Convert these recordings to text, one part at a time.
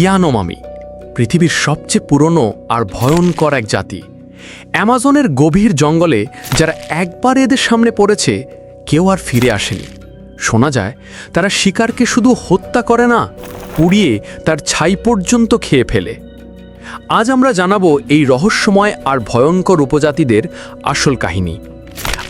ইয়ানোমামি, পৃথিবীর সবচেয়ে পুরনো আর ভয়ঙ্কর এক জাতি। অ্যামাজনের গভীর জঙ্গলে যারা একবার এদের সামনে পড়েছে, কেউ আর ফিরে আসেনি। শোনা যায়, তারা শিকারকে শুধু হত্যা করে না, পুড়িয়ে তার ছাই পর্যন্ত খেয়ে ফেলে। আজ আমরা জানাব এই রহস্যময় আর ভয়ঙ্কর উপজাতিদের আসল কাহিনী।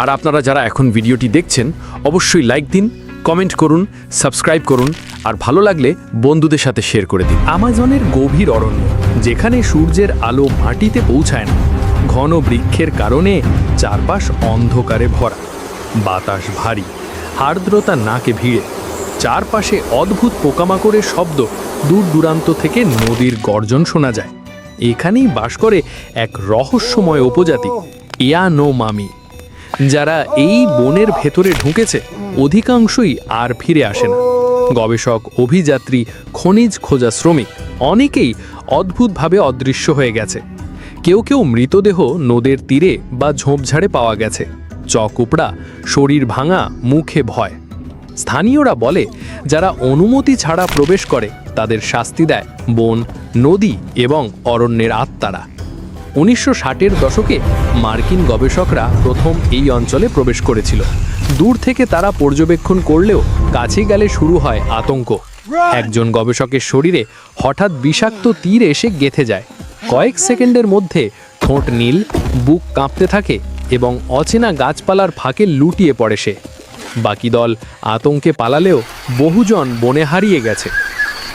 আর আপনারা যারা এখন ভিডিওটি দেখছেন, অবশ্যই লাইক দিন কমেন্ট করুন, সাবস্ক্রাইব করুন, আর ভালো লাগলে বন্ধুদের সাথে শেয়ার করে দিন। আমাজনের গভীর অরণ্য, যেখানে সূর্যের আলো মাটিতে পৌঁছায় না, ঘন বৃক্ষের কারণে চারপাশ অন্ধকারে ভরা। বাতাস ভারী আর্দ্রতা নাকে ভিড়ে, চারপাশে অদ্ভুত পোকামাকড়ের শব্দ দূর দূরান্ত থেকে নদীর গর্জন শোনা যায়। এখানেই বাস করে এক রহস্যময় উপজাতি ইয়ানো মামি যারা এই বনের ভেতরে ঢুকেছে, অধিকাংশই আর ফিরে আসে না। গবেষক, অভিযাত্রী, খনিজ খোঁজা শ্রমিক, অনেকেই অদ্ভুতভাবে অদৃশ্য হয়ে গেছে। কেউ কেউ মৃতদেহ নদের তীরে বা ঝোপঝাড়ে পাওয়া গেছে। চক উপড়া, শরীর ভাঙা, মুখে ভয়। স্থানীয়রা বলে, যারা অনুমতি ছাড়া প্রবেশ করে, তাদের শাস্তি দেয় বন, নদী এবং অরণ্যের আত্মারা। উনিশশো ষাটের দশকে মার্কিন গবেষকরা প্রথম এই অঞ্চলে প্রবেশ করেছিল। দূর থেকে তারা পর্যবেক্ষণ করলেও কাছে গেলে শুরু হয় আতঙ্ক। একজন গবেষকের শরীরে হঠাৎ বিষাক্ত তীর এসে গেথে যায়। কয়েক সেকেন্ডের মধ্যে ঠোঁট নীল বুক কাঁপতে থাকে এবং অচেনা গাছপালার ফাঁকে লুটিয়ে পড়ে সে। বাকি দল আতঙ্কে পালালেও বহুজন বনে হারিয়ে গেছে।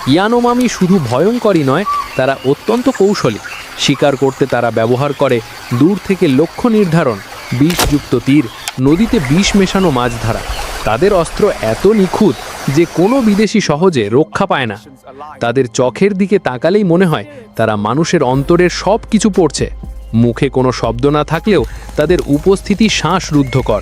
ইয়ানোমামি শুধু ভয়ঙ্করই নয় তারা অত্যন্ত কৌশলী। শিকার করতে তারা ব্যবহার করে দূর থেকে লক্ষ্য নির্ধারণ, বিষযুক্ত তীর, নদীতে বিষ মেশানো মাছ ধরা তাদের অস্ত্র এত নিখুঁত যে কোনো বিদেশি সহজে রক্ষা পায় না। তাদের চোখের দিকে তাকালেই মনে হয় তারা মানুষের অন্তরের সব কিছু পড়ছে। মুখে কোনো শব্দ না থাকলেও তাদের উপস্থিতি শ্বাসরুদ্ধকর।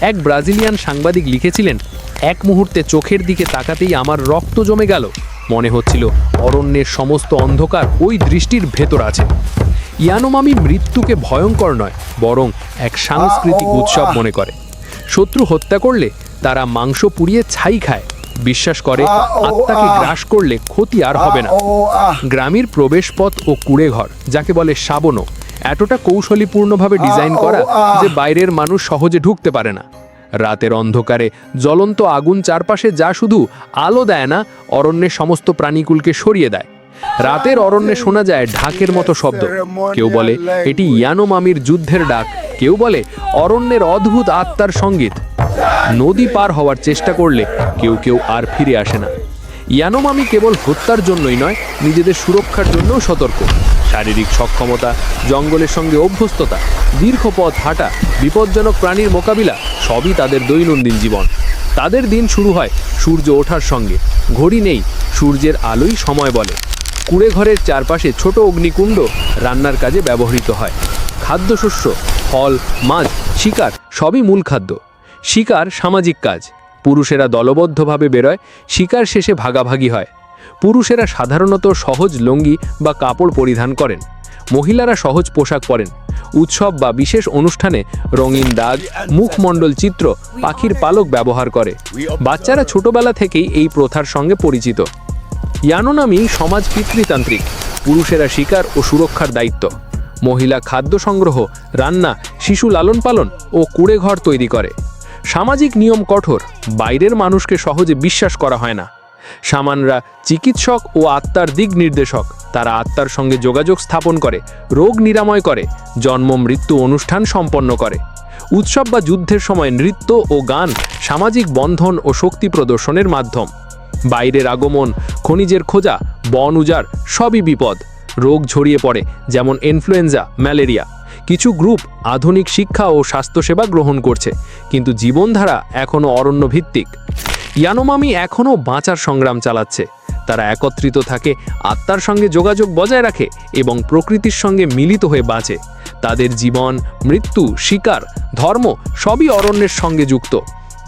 এক ব্রাজিলিয়ান সাংবাদিক লিখেছিলেন, এক মুহূর্তে চোখের দিকে তাকাতেই আমার রক্ত জমে গেল। মনে হচ্ছিল অরণ্যের সমস্ত অন্ধকার ওই দৃষ্টির ভেতর আছে। ইয়ানোমামি মৃত্যুকে ভয়ঙ্কর নয়, বরং এক সাংস্কৃতিক উৎসব মনে করে। শত্রু হত্যা করলে তারা মাংস পুড়িয়ে ছাই খায়। বিশ্বাস করে, আত্মাকে গ্রাস করলে ক্ষতি আর হবে না। গ্রামের প্রবেশপথ ও কুড়েঘর, যাকে বলে শাবনো এতটা কৌশলীপূর্ণভাবে ডিজাইন করা যে বাইরের মানুষ সহজে ঢুকতে পারে না। রাতের অন্ধকারে জ্বলন্ত আগুন চারপাশে যা শুধু আলো দেয় না, অরণ্যের সমস্ত প্রাণীকুলকে সরিয়ে দেয়। রাতের অরণ্যে শোনা যায় ঢাকের মতো শব্দ। কেউ বলে, এটি ইয়ানোমামির যুদ্ধের ডাক। কেউ বলে, অরণ্যের অদ্ভুত আত্মার সংগীত। নদী পার হওয়ার চেষ্টা করলে কেউ কেউ আর ফিরে আসে না। ইয়ানোমামি কেবল হত্যার জন্যই নয়, নিজেদের সুরক্ষার জন্যও সতর্ক। শারীরিক সক্ষমতা, জঙ্গলের সঙ্গে অভ্যস্ততা, দীর্ঘ পথ হাঁটা, বিপজ্জনক প্রাণীর মোকাবিলা সবই তাদের দৈনন্দিন জীবন। তাদের দিন শুরু হয় সূর্য ওঠার সঙ্গে। ঘড়ি নেই, সূর্যের আলোই সময় বলে। কুড়ে ঘরের চারপাশে ছোট অগ্নিকুণ্ড রান্নার কাজে ব্যবহৃত হয়। খাদ্যশস্য, ফল, মাছ, শিকার সবই মূল খাদ্য। শিকার সামাজিক কাজ। পুরুষেরা দলবদ্ধভাবে বেরোয়, শিকার শেষে ভাগাভাগি হয়। পুরুষেরা সাধারণত সহজ লঙ্গি বা কাপড় পরিধান করেন। মহিলারা সহজ পোশাক পরেন। উৎসব বা বিশেষ অনুষ্ঠানে রঙিন দাগ, মুখমণ্ডল চিত্র, পাখির পালক ব্যবহার করে। বাচ্চারা ছোটবেলা থেকেই এই প্রথার সঙ্গে পরিচিত। ইয়ানোনামি সমাজ পিতৃতান্ত্রিক, পুরুষেরা শিকার ও সুরক্ষার দায়িত্ব। মহিলা খাদ্য সংগ্রহ, রান্না, শিশু লালন পালন ও কুড়ে ঘর তৈরি করে। সামাজিক নিয়ম কঠোর, বাইরের মানুষকে সহজে বিশ্বাস করা হয় না। সামানরা চিকিৎসক ও আত্মার দিক নির্দেশক। তারা আত্মার সঙ্গে যোগাযোগ স্থাপন করে, রোগ নিরাময় করে, জন্ম, মৃত্যু অনুষ্ঠান সম্পন্ন করে। উৎসব বা যুদ্ধের সময় নৃত্য ও গান সামাজিক বন্ধন ও শক্তি প্রদর্শনের মাধ্যম। বাইরের আগমন, খনিজের খোঁজা, বন উজাড় সবই বিপদ। রোগ ছড়িয়ে পড়ে, যেমন ইনফ্লুয়েঞ্জা, ম্যালেরিয়া। কিছু গ্রুপ আধুনিক শিক্ষা ও স্বাস্থ্যসেবা গ্রহণ করছে, কিন্তু জীবনধারা এখনও অরণ্য ভিত্তিক ইয়ানোমামি এখনও বাঁচার সংগ্রাম চালাচ্ছে। তারা একত্রিত থাকে, আত্মার সঙ্গে যোগাযোগ বজায় রাখে এবং প্রকৃতির সঙ্গে মিলিত হয়ে বাঁচে। তাদের জীবন, মৃত্যু, শিকার, ধর্ম সবই অরণ্যের সঙ্গে যুক্ত।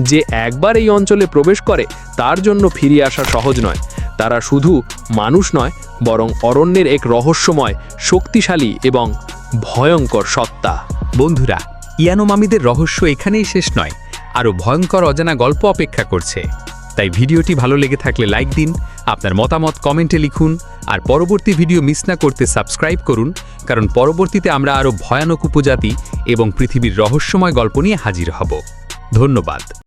যে একবার এই অঞ্চলে প্রবেশ করে, তার জন্য ফিরে আসা সহজ নয়। তারা শুধু মানুষ নয়, বরং অরণ্যের এক রহস্যময়, শক্তিশালী এবং ভয়ঙ্কর সত্তা। বন্ধুরা, ইয়ানোমামিদের রহস্য এখানেই শেষ নয়। আরও ভয়ঙ্কর অজানা গল্প অপেক্ষা করছে। তাই ভিডিওটি ভালো লেগে থাকলে লাইক দিন, আপনার মতামত কমেন্টে লিখুন, আর পরবর্তী ভিডিও মিস না করতে সাবস্ক্রাইব করুন, কারণ পরবর্তীতে আমরা আরও ভয়ানক উপজাতি এবং পৃথিবীর রহস্যময় গল্প নিয়ে হাজির হব। ধন্যবাদ।